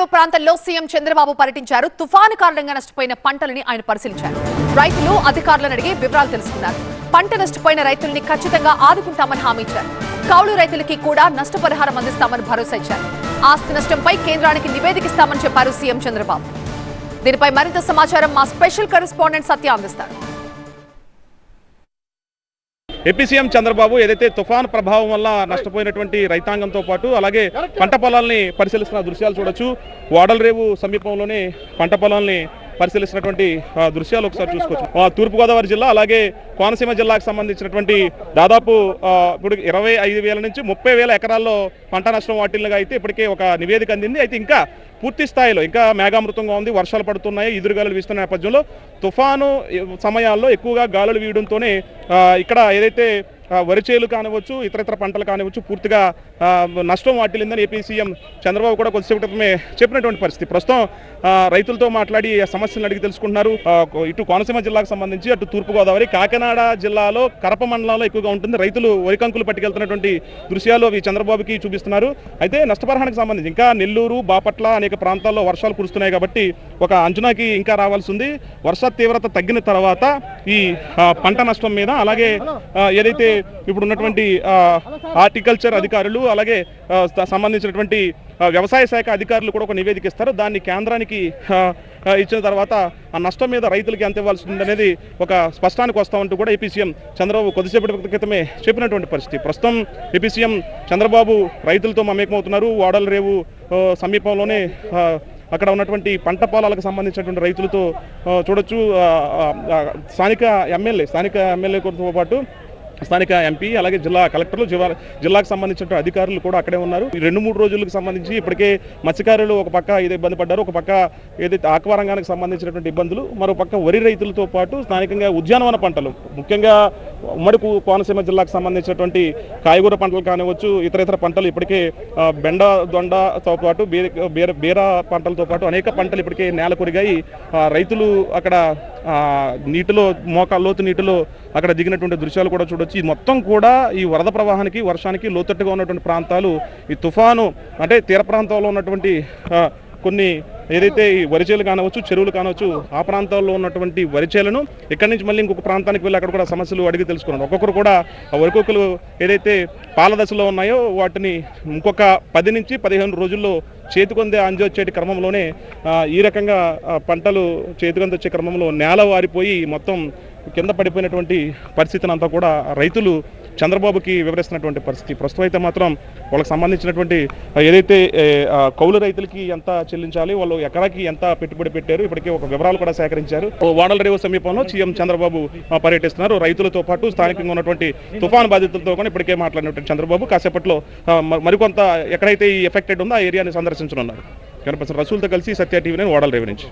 రేవు ప్రాంతంలో సీఎం చంద్రబాబు పర్యటించారు. తుఫాను కారణంగా నష్టపోయిన పంటలని ఆయన పరిశీలించారు. రైతులు అధికారులను అడిగి వివరాలు తెలుసుకున్నారు. పంట నష్టపోయిన రైతుల్ని ఖచ్చితంగా ఆదుకుంటామని హామీ ఇచ్చారు. కౌలు రైతులకి కూడా నష్టపరిహారం అందిస్తామని భరోసా ఇచ్చారు. ఆస్తి నష్టంపై కేంద్రానికి నివేదికిస్తామని చెప్పారు సీఎం చంద్రబాబు. దీనిపై మరింత సమాచారం మా స్పెషల్ కరెస్పాండెంట్ సత్య అందిస్తారు. ఏపీ సీఎం చంద్రబాబు ఏదైతే తుఫాన్ ప్రభావం వల్ల నష్టపోయినటువంటి రైతాంగంతో పాటు అలాగే పంట పొలాల్ని పరిశీలిస్తున్న దృశ్యాలు చూడొచ్చు. వాడలరేవు సమీపంలోనే పంట పొలాల్ని పరిశీలిస్తున్నటువంటి దృశ్యాలు ఒకసారి చూసుకోవచ్చు. ఆ, తూర్పుగోదావరి జిల్లా అలాగే కోనసీమ జిల్లాకు సంబంధించినటువంటి దాదాపు ఇప్పుడు ఇరవై ఐదు వేల నుంచి ముప్పై వేల ఎకరాల్లో పంట నష్టం వాటిల్లుగా అయితే ఇప్పటికే ఒక నివేదిక అందింది. అయితే ఇంకా పూర్తి స్థాయిలో ఇంకా మేఘామృతంగా ఉంది వర్షాలు పడుతున్నాయి ఎదురుగాలు వీస్తున్న నేపథ్యంలో తుఫాను సమయాల్లో ఎక్కువగా గాలులు వీయడంతోనే ఇక్కడ ఏదైతే వరి చేలు కానివచ్చు ఇతరితర పంటలు కానివచ్చు పూర్తిగా నష్టం వాటిల్లిందని ఏపీ సీఎం చంద్రబాబు కూడా కొద్దిసేపు క్రితమే చెప్పినటువంటి పరిస్థితి. ప్రస్తుతం రైతులతో మాట్లాడి ఆ సమస్యలను అడిగి తెలుసుకుంటున్నారు. ఇటు కోనసీమ జిల్లాకు సంబంధించి అటు తూర్పుగోదావరి కాకినాడ జిల్లాలో కరప మండలంలో ఎక్కువగా ఉంటుంది. రైతులు వరి కంకులు పట్టుకెళ్తున్నటువంటి దృశ్యాలు అవి చంద్రబాబుకి చూపిస్తున్నారు. అయితే నష్టపరిహారానికి సంబంధించి ఇంకా నెల్లూరు బాపట్ల అనేక ప్రాంతాల్లో వర్షాలు కురుస్తున్నాయి కాబట్టి ఒక అంచనాకి ఇంకా రావాల్సి ఉంది. వర్ష తీవ్రత తగ్గిన తర్వాత ఈ పంట నష్టం మీద అలాగే ఏదైతే ఇప్పుడు ఉన్నటువంటి హార్టికల్చర్ అధికారులు అలాగే సంబంధించినటువంటి వ్యవసాయ శాఖ అధికారులు కూడా ఒక నివేదిక ఇస్తారు. దాన్ని కేంద్రానికి ఇచ్చిన తర్వాత ఆ నష్టం మీద రైతులకి ఎంత ఇవ్వాల్సి ఉందనేది ఒక స్పష్టానికి వస్తామంటూ కూడా ఏపీ సీఎం చంద్రబాబు కొద్దిసేపటి క్రితమే చెప్పినటువంటి పరిస్థితి. ప్రస్తుతం ఏపీ సీఎం చంద్రబాబు రైతులతో మమేకమవుతున్నారు. వాడల రేవు సమీపంలోనే అక్కడ ఉన్నటువంటి పంట పొలాలకు సంబంధించినటువంటి రైతులతో చూడొచ్చు. స్థానిక ఎమ్మెల్యే స్థానిక ఎమ్మెల్యేతో పాటు స్థానిక ఎంపీ అలాగే జిల్లా కలెక్టర్లు జిల్లాకు సంబంధించిన అధికారులు కూడా అక్కడే ఉన్నారు. ఈ రెండు మూడు రోజులకు సంబంధించి ఇప్పటికే మత్స్యకారులు ఒక పక్క ఇది ఇబ్బంది పడ్డారు ఒక పక్క ఏదైతే ఆక్వారంగానికి సంబంధించినటువంటి ఇబ్బందులు మరో పక్క వరి రైతులతో పాటు స్థానికంగా ఉద్యానవన పంటలు ముఖ్యంగా ఉమ్మడి కోనసీమ జిల్లాకు సంబంధించినటువంటి కాయగూర పంటలు కానివచ్చు ఇతర ఇతర పంటలు ఇప్పటికే బెండ దొండతో పాటు బీర బీర పంటలతో పాటు అనేక పంటలు ఇప్పటికే నేల కొరిగాయి. రైతులు అక్కడ నీటిలో మోకా లోతు నీటిలో అక్కడ దిగినటువంటి దృశ్యాలు కూడా చూడొచ్చు. ఈ మొత్తం కూడా ఈ వరద ప్రవాహానికి వర్షానికి లోతట్టుగా ఉన్నటువంటి ప్రాంతాలు ఈ తుఫాను అంటే తీర ప్రాంతంలో ఉన్నటువంటి కొన్ని ఏదైతే ఈ వరిచేలు కానవచ్చు చెరువులు కానవచ్చు ఆ ప్రాంతాల్లో ఉన్నటువంటి వరిచేలను ఇక్కడి నుంచి మళ్ళీ ఇంకొక ప్రాంతానికి వెళ్ళి అక్కడ కూడా సమస్యలు అడిగి తెలుసుకున్నారు. ఒక్కొక్కరు కూడా ఆ ఏదైతే పాల దశలో ఉన్నాయో వాటిని ఇంకొక పది నుంచి పదిహేను రోజుల్లో చేతికొందే అంజొచ్చేటి క్రమంలోనే ఈ రకంగా పంటలు చేతికొంది వచ్చే క్రమంలో నేల వారిపోయి మొత్తం కింద పడిపోయినటువంటి పరిస్థితిని అంతా కూడా రైతులు చంద్రబాబుకి వివరిస్తున్నటువంటి పరిస్థితి. ప్రస్తుతం అయితే మాత్రం వాళ్ళకి సంబంధించినటువంటి ఏదైతే కౌలు రైతులకి ఎంత చెల్లించాలి వాళ్ళు ఎకరాకి ఎంత పెట్టుబడి పెట్టారు ఇప్పటికే ఒక వివరాలు కూడా సేకరించారు. ఓ వాడల రేవు సమీపంలో సీఎం చంద్రబాబు పర్యటిస్తున్నారు. రైతులతో పాటు స్థానికంగా ఉన్నటువంటి తుఫాను బాధితులతో కూడా ఇప్పటికే మాట్లాడినటువంటి చంద్రబాబు కాసేపట్లో మరికొంత ఎక్కడైతే ఈ ఎఫెక్టెడ్ ఉందో ఆ ఏరియాని సందర్శించనున్నారు. కనిపిస్తున్న రసూల్తో కలిసి సత్య టీవీ నేను వాడల రేవు నుంచి.